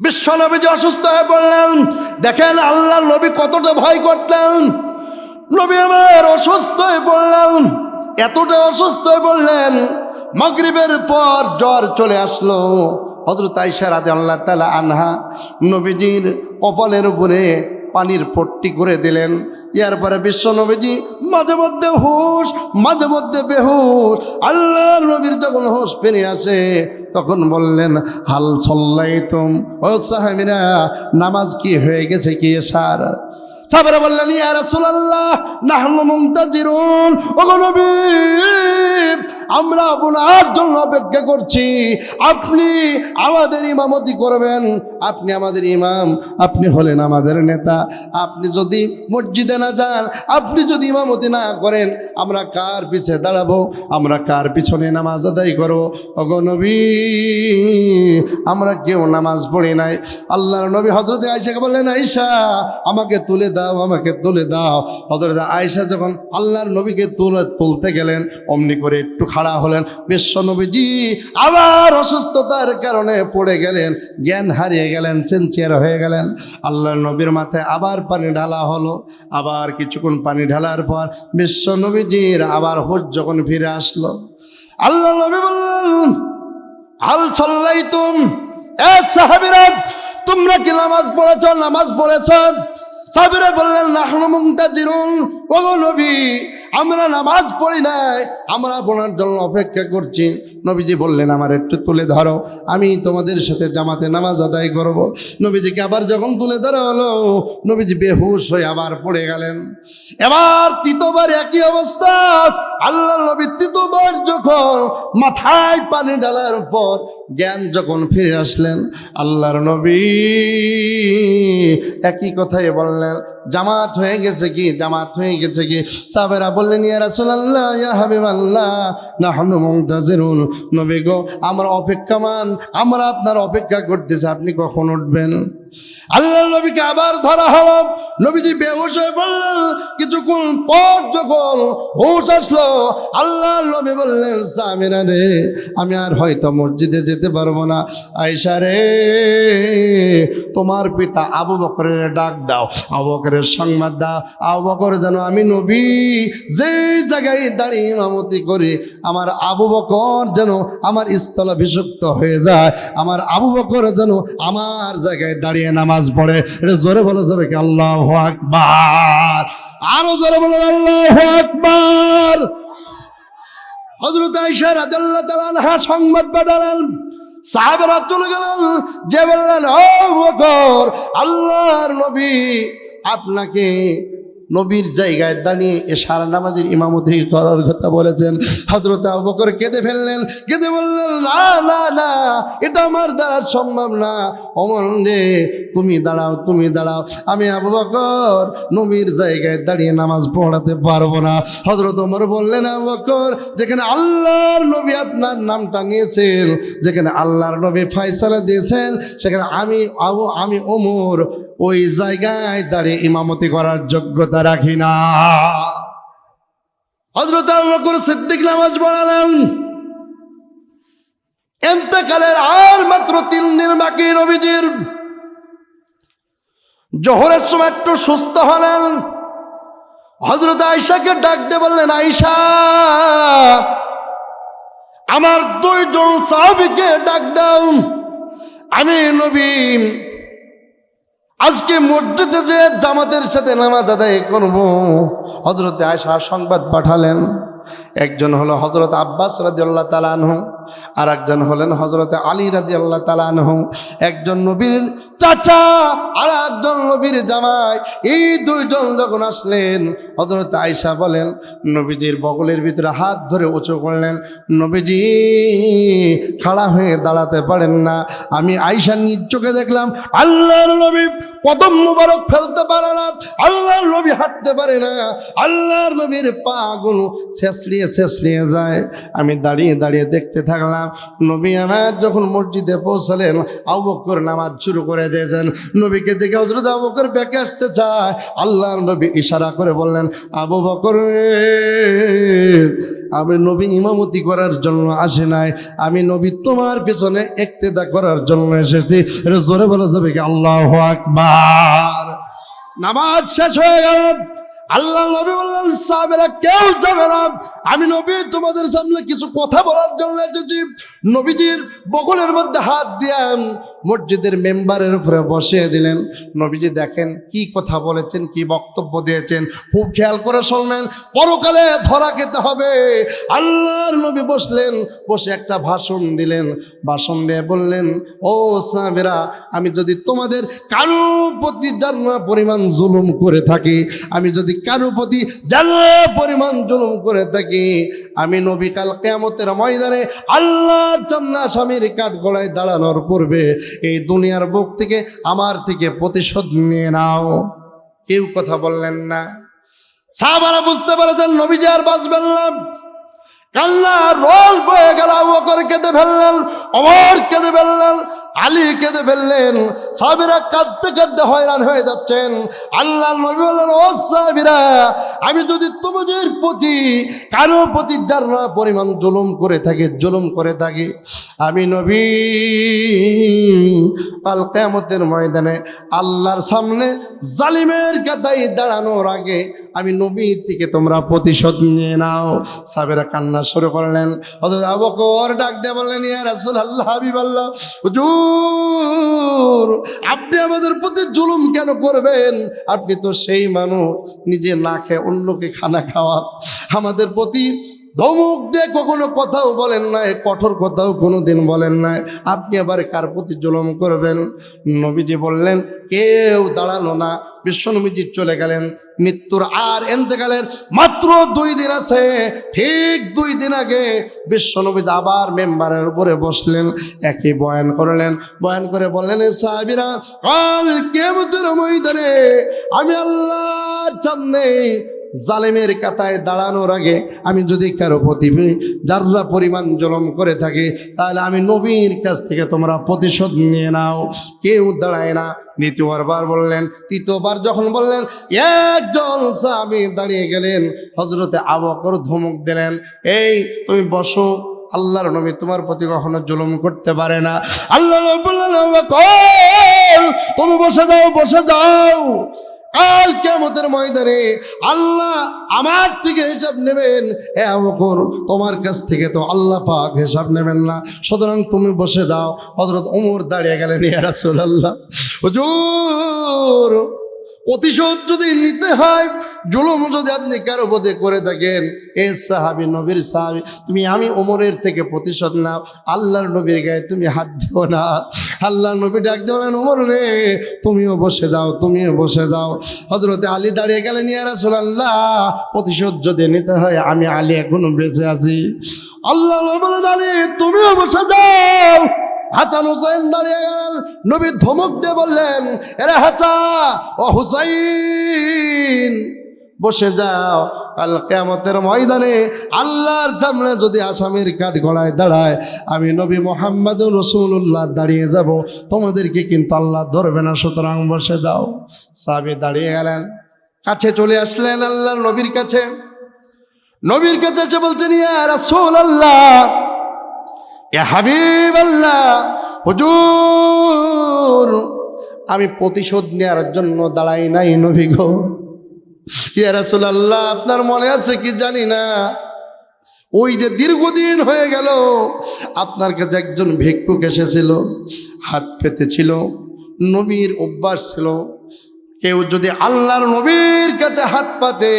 বিশ্ব নবীজি অসুস্থ হয়ে পড়লেন। দেখেন আল্লাহ নবী কতটা ভয় করতেন। নবী আমার অসুস্থ হয়ে পড়লেন, এতটা অসুস্থ হয়ে পড়লেন, মাগরিবের পর জ্বর চলে আসলো। হজরত আইসা রাদে আল্লাহ তালা আনহা নবীজির কপালের উপরে পানির পট্টি করে দিলেন। ইয়ার পরে বিশ্ব নবীজি মাঝে মধ্যে হুশ, মাঝে মধ্যে বেহুশ আল্লাহ নবীর যখন হুশ ফিরে আসে তখন বললেন হাল ছল্লাই তুম ও সাহাবিরা নামাজ কি হয়ে গেছে কি সার সাহাবারা বললেন, ইয়া রাসূলুল্লাহ, নাহনু মুনতাজিরুন। ওগো নবী, আমরা আপনার জন্য অপেক্ষা করছি। আপনি আমাদের ইমামতি করবেন। আপনি আমাদের ইমাম, আপনি হলেন আমাদের নেতা। আপনি যদি মসজিদে না যান, আপনি যদি ইমামতি না করেন, আমরা কার পিছে দাঁড়াবো? আমরা কার পিছনে নামাজ আদায় করব? ওগো নবী, আমরা কেউ নামাজ পড়ি নাই। আল্লাহর নবী হজরত আয়সাকে বললেন আয়সা আমাকে তুলে দাও, আমাকে তুলে দাও। হজরত আয়সা যখন আল্লাহর নবীকে তুলে তুলতে গেলেন, অমনি করে একটু খাড়া হলেন। বিশ্ব নবীজি, আবার অসুস্থতার কারণে পড়ে গেলেন, জ্ঞান হারিয়ে গেলেন সেঞ্চিয়ার হয়ে গেলেন। আল্লাহর নবীর মাথায় আবার পানি ঢালা হলো। আবার কিছুক্ষণ পানি ঢালার পর বিশ্ব নবীজির আবার হুজ যখন ফিরে আসলো। আল্লাহ নবী বললেন আল ছল্লাই তুম এ সাহাবিরা, তোমরা কি নামাজ পড়েছ নামাজ পড়েছ? সাহাবিরা বললেন নাহনু মুংতাজিরুন ওগো নবী আমরা নামাজ পড়ি নাই। আমরা বোনার জন্য অপেক্ষা করছি। নবীজি বললেন, আমার একটু তুলে ধরো। আমি তোমাদের সাথে জামাতে নামাজ আদায় করব। নবীজিকে আবার যখন তুলে ধরা হলো, নবীজি বেহুশ হয়ে আবার পড়ে গেলেন। এবার তৃতীয়বার একই অবস্থা। আল্লাহ নবী তৃতীয়বার যখন মাথায় পানি ডালার পর জ্ঞান যখন ফিরে আসলেন, আল্লাহর নবী একই কথাই বললেন, জামাত হয়ে গেছে কি? জামাত হয়ে গেছে কি? সাবেরা বললেন, ইয়া রাসূলুল্লাহ, ইয়া হাবিবাল্লাহ নাহনু মুনতাজিরুন। নবী গো আমরা অপেক্ষামান আমরা আপনার অপেক্ষা করতেছি আপনি কখন উঠবেন? আল্লাহ নবীকে আবার ধরা হলো। নবীজি বেহুশ হয়ে বললেন, কিছুক্ষণ পর যখন হুশ আসলো আল্লাহ নবী বললেন, সামিরা রে, আমি আর হয়তো মসজিদে যেতে পারব না। আয়সা রে, তোমার পিতা আবু বকরের ডাক দাও, আবু বকরের সংবাদ দাও। আবু বকর যেন আমি নবী যে জায়গায় দাঁড়িয়ে ইমামতি করি, আমার আবু বকর যেন আমার স্থলাভিষিক্ত হয়ে যায়, আমার আবু বকর যেন আমার জায়গায় দাঁড়িয়ে নামাজ পড়ে, এটা জোরে বলা যাবে কি? আল্লাহ আকবার। আরও জোরে বলেন, আল্লাহ আকবার। হজরত আইসা রাজাল্লাহ সংবাদ পাঠালেন। সাহাবেরা চলে গেলেন, যে বললেন, ও আল্লাহর নবী, আপনাকে নবীর জায়গায় দাঁড়িয়ে এশার নামাজের ইমামতি করার কথা বলেছেন। হজরত আবু বকর কেঁদে ফেললেন, কেঁদে বললেন, না না না, এটা আমার দ্বারা সম্ভব না। অমন রে, তুমি দাঁড়াও তুমি দাঁড়াও, আমি আবু বকর নবীর জায়গায় দাঁড়িয়ে নামাজ পড়াতে পারব না। হজরত ওমর বললেন, আবু বকর, যেখানে আল্লাহর নবী আপনার নামটা নিয়েছেন, যেখানে আল্লাহর নবী ফায়সালা দিয়েছেন, সেখানে আমি আবু, আমি ওমর ওই জায়গায় দাঁড়িয়ে ইমামতি করার যোগ্যতা রাখি না। হজরত আবু বকর সিদ্দিক নামাজ পড়ালেন। এন্তকালের আর মাত্র তিন দিন বাকি নবীজির। জোহরের সময় একটু সুস্থ হলেন। হজরত আয়সাকে ডাক দিয়ে বললেন আয়সা আমার দুইজন সাহাবিকে ডাক দাও। আমি নবী আজকে মসজিদে যে জামাতের সাথে নামাজ আদায় করব হজরতে আয়সা সংবাদ পাঠালেন। একজন হলো হজরত আব্বাস রাজি আল্লাহ তালানহ আর একজন হলেন হজরত আলী রাজি আল্লাহ তালানহ একজন নবীর চাচা আর একজন নবীর জামাই, এই দুইজন যখন আসলেন হজরত আয়সা বলেন, নবীজির বগলের ভিতরে হাত ধরে উঁচু করলেন, নবীজি খাড়া হয়ে দাঁড়াতে পারেন না। আমি আয়সা নিজ চোখে দেখলাম, আল্লাহর নবী কদম মুবারক ফেলতে পারে না, আল্লাহর নবী হাঁটতে পারে না, আল্লাহর নবীর পা গুলো শেষলিয়ে শেষলিয়ে যায়। আমি দাঁড়িয়ে দাঁড়িয়ে দেখতে থাকলাম, নবী আমার যখন মসজিদে পৌঁছালেন, আবু বকর নামাজ শুরু করে দিয়েছেন। নবীকে দেখে হজরত আবু বকর ব্যাকে আসতে চায়। আল্লাহর নবী ইশারা করে বললেন, আবু বকর আমি নবী ইমামতি করার জন্য আসে নাই। আমি নবী তোমার পিছনে একতেদা করার জন্য এসেছি। এটা জোরে বলা যাবে কি? আল্লাহ আকবার। নামাজ শেষ হয়ে গেল। আল্লাহ নবী বললেন, সাহাবেরা, কেউ যাবে না। আমি নবী, তোমাদের সামনে কিছু কথা বলার জন্য এসেছি। নবীজির বগলের মধ্যে হাত দিয়ে মসজিদের মেম্বারের উপরে বসিয়ে দিলেন। নবীজি দেখেন কি কথা বলেছেন, কি বক্তব্য দিয়েছেন। খুব খেয়াল করে শুনবেন পরকালে ধরা খেতে হবে। আল্লাহর নবী বসলেন, বসে একটা ভাষণ দিলেন। ভাষণ দিয়ে বললেন, ও সাহেবেরা, আমি যদি তোমাদের কারও প্রতি জান্না পরিমাণ জুলুম করে থাকি, আমি যদি কারও প্রতি জান্না পরিমাণ জুলুম করে থাকি, আমি নবী কাল কেমতের ময়দানে আল্লাহর চান্না স্বামীর কাঠ গলায় দাঁড়ানোর পূর্বে এই দুনিয়ার বুক থেকে, আমার থেকে প্রতিশোধ নিয়ে নাও। কেউ কথা বললেন না। সাহাবারা বুঝতে পেরেছেন, নবীজি আর বাঁচবেন না। কান্না রোল বয়ে গেল ওকর কেঁদে ফেললেন অমর কেঁদে ফেললেন, আলী কেঁদে ফেললেন। সাবিরা কাঁদতে কাঁদতে হয়রান হয়ে যাচ্ছেন। আল্লাহ নবী বললেন, ও সাবিরা আমি যদি তোমাদের প্রতি, কারও প্রতি যারা পরিমাণ জুলুম করে থাকি, জুলুম করে থাকি আমি নবী। কাল কেমতের ময়দানে আল্লাহর সামনে জালিমের কাতাই দাঁড়ানোর আগে আমি নবীর থেকে তোমরা প্রতিশোধ নিয়ে নাও। সাবেরা কান্না শুরু করলেন। অথচ আবকর ডাক দিয়ে বললেন, ইয়া আল্লাহ হাবিব আল্লাহ হুজুর, আপনি আমাদের প্রতি জুলুম কেন করবেন? আপনি তো সেই মানুষ, নিজে না খেয়ে অন্যকে খানা খাওয়া। আমাদের প্রতি ধমক দিয়ে কখনো কথাও বলেন নাই, কঠোর কথাও কোনো দিন বলেন নাই। আপনি আবার কার প্রতি জুলুম করবেন? নবীজি বললেন, কেউ দাঁড়াল না। বিশ্বনবীজি চলে গেলেন। মৃত্যুর আর এন্তেকালের মাত্র দুই দিন আছে। ঠিক দুই দিন আগে বিশ্বনবীজি আবার মেম্বারের উপরে বসলেন, একই বয়ান করলেন। বয়ান করে বললেন, "এ সাহাবীরা, কাল কেমতের ময়দানে আমি আল্লাহর সামনে জালেমের কাতায় দাঁড়ানোর আগে আমি যদি কারও প্রতি যাররা পরিমাণ জলম করে থাকি, তাহলে আমি নবীর কাছ থেকে তোমরা প্রতিশোধ নিয়ে নাও। কেউ দাঁড়ায় না। দ্বিতীয়বার বললেন, তৃতীয়বার যখন বললেন, একজন সাহাবী দাঁড়িয়ে গেলেন হজরতে আবকর ধমক দিলেন, এই, তুমি বসো। আল্লাহর নবী তোমার প্রতি কখনো জুলুম করতে পারে না। আল্লাহ তুমি বসে যাও বসে যাও। কাল কেমতের ময়দানে আল্লাহ আমার থেকে হিসাব নেবেন। এ আমকর তোমার কাছ থেকে তো আল্লাহ পাক হিসাব নেবেন না। সুতরাং তুমি বসে যাও। হজরত ওমর দাঁড়িয়ে গেলেন, ইয়া রাসূলুল্লাহ, হুজুর, প্রতিশোধ যদি নিতে হয়, জুলুম যদি আপনি কারও প্রতি করে থাকেন, এ সাহাবি, নবীর সাহাবি, তুমি আমি ওমরের থেকে প্রতিশোধ নাও। আল্লাহর নবীর গায়ে তুমি হাত দিও না। আল্লাহ নবী ডাক দেবেন ওমর রে, তুমিও বসে যাও, তুমিও বসে যাও। হজরতে আলী দাঁড়িয়ে গেলেন, ইয়া রাসূলুল্লাহ, প্রতিশোধ যদি নিতে হয়, আমি আলী এখনও বেঁচে আছি। আল্লাহ বলে, আলী, তুমিও বসে যাও। হাসান হুসাইন দাঁড়িয়ে গেলেন, নবী ধমক দিয়ে বললেন, এরে হাসা, ও হুসাইন বসে যাও। আল কেমতের ময়দানে আল্লাহর সামনে যদি আসামের কাঠ গড়ায় দাঁড়ায়, আমি নবী মোহাম্মদ রসুল্লাহ দাঁড়িয়ে যাব। তোমাদেরকে কিন্তু আল্লাহ ধরবে না, সুতরাং বসে যাও। সাবি দাঁড়িয়ে গেলেন। কাছে চলে আসলেন আল্লাহর নবীর কাছে। নবীর কাছে এসে বলছেন, ইয়া আল্লাহ এ হাবিব আল্লাহ হুজুর, আমি প্রতিশোধ নেওয়ার জন্য দাঁড়াই নাই নবী গো। রাসূলুল্লাহ, আপনার মনে আছে কি জানি না? ওই যে দীর্ঘদিন হয়ে গেল, আপনার কাছে একজন ভিক্ষুক এসেছিল, হাত পেতেছিল, নবীর অভ্যাস ছিল। কেউ যদি আল্লাহর নবীর কাছে হাত পাতে,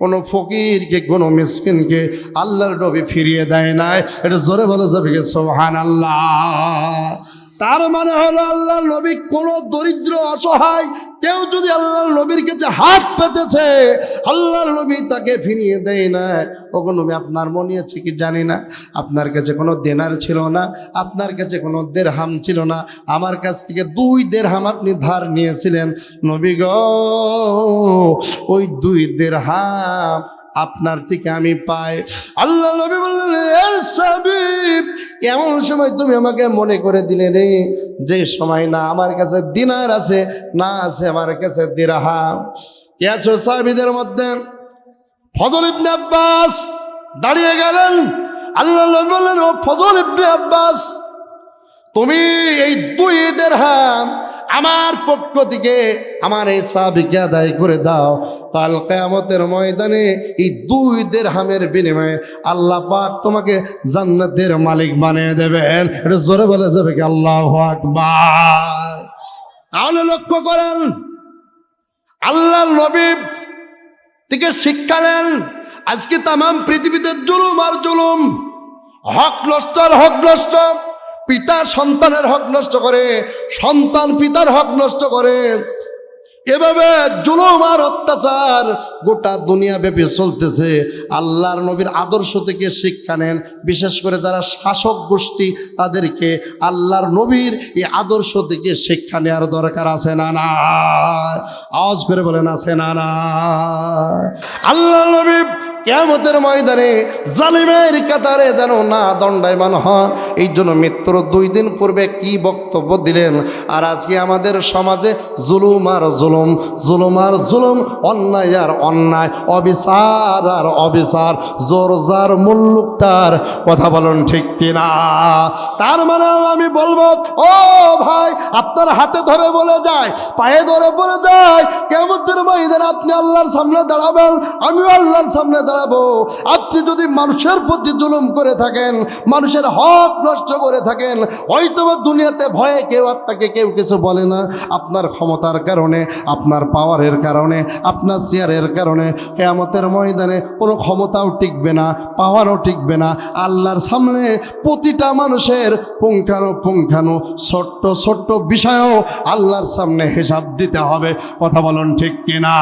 কোনো ফকিরকে, কোনো মিসকিনকে আল্লাহর নবী ফিরিয়ে দেয় নাই। এটা জোরে বলে যাবে সোহান আল্লাহ তার মানে হলো আল্লাহ নবী কোনো দরিদ্র, অসহায়, কেউ যদি আল্লাহ নবীর কাছে হাত পেতেছে, আল্লাহ নবী তাকে ফিরিয়ে দেয় না। ওগো নবী, আপনার মনে আছে কি? জানি না। আপনার কাছে কোনো দেনার ছিল না, আপনার কাছে কোনো দেড়হাম ছিল না। আমার কাছ থেকে দুই দেড়হাম আপনি ধার নিয়েছিলেন। নবী গো, ওই দুই দেড়হাম আপনার থেকে আমি পাই। আল্লাহ নবী বললেন "এর সাবিব, এমন সময় তুমি আমাকে মনে করে দিলে রে, যে সময় না আমার কাছে দিনার আছে, না আছে আমার কাছে দিরাহাম। কে আছো সাহাবিদের মধ্যে? ফজল ইবনে আব্বাস দাঁড়িয়ে গেলেন। আল্লাহ নবী বললেন, ও ফজল ইবনে আব্বাস, তুমি এই দুই দেড়হাম আমার পক্ষ থেকে আমার এই সাবিকে আদায় করে দাও। কাল কেয়ামতের ময়দানে এই দুই দেড়হামের বিনিময়ে আল্লাহ পাক তোমাকে জান্নাতের মালিক বানিয়ে দেবেন। এটা জোরে বলে যাবে কি? আল্লাহ আকবার। তাহলে লক্ষ্য করেন আল্লাহ নবী থেকে শিক্ষা নেন, আজকে তামাম পৃথিবীতে জুলুম আর জুলুম, হক নষ্ট হক নষ্ট পিতা সন্তানের হক নষ্ট করে, সন্তান পিতার হক নষ্ট করে। এভাবে জুলুম আর অত্যাচার গোটা দুনিয়া ব্যাপী চলতেছে। আল্লাহর নবীর আদর্শ থেকে শিক্ষা নেন। বিশেষ করে যারা শাসক গোষ্ঠী, তাদেরকে আল্লাহর নবীর এই আদর্শ থেকে শিক্ষা নেওয়ার দরকার আছে না না? আওয়াজ করে বলেন, আছে না না? আল্লাহ নবী কেমতের ময়দানে জালিমের কাতারে যেন না দণ্ডায়মান হন, এই জন্য মৃত্যুর দুই দিন পূর্বে কি বক্তব্য দিলেন? আর আজকে আমাদের সমাজে জুলুম আর জুলুম জুলুম আর জুলুম, অন্যায় আর অন্যায়, অবিচার আর অবিচার, জোর যার মুল্লুক তার, কথা বলুন ঠিক কিনা? তার মানে আমি বলব, ও ভাই, আপনার হাতে ধরে বলে যায়, পায়ে ধরে বলে যায় কেমতের ময়দানে আপনি আল্লাহর সামনে দাঁড়াবেন, আমিও আল্লাহর সামনে দাঁড়াবো। আপনি যদি মানুষের প্রতি জুলুম করে থাকেন, মানুষের হক নষ্ট করে থাকেন হয়তো বা দুনিয়াতে ভয়ে কেউ আপনাকে কেউ কিছু বলে না। আপনার ক্ষমতার কারণে, আপনার পাওয়ারের কারণে, আপনার চেয়ারের কারণে কেয়ামতের ময়দানে কোনো ক্ষমতাও টিকবে না, পাওয়ারও টিকবে না। আল্লাহর সামনে প্রতিটা মানুষের পুঙ্খানো পুঙ্খানো ছোট্ট ছোট্ট বিষয়েও আল্লাহর সামনে হিসাব দিতে হবে। কথা বলুন ঠিক কিনা?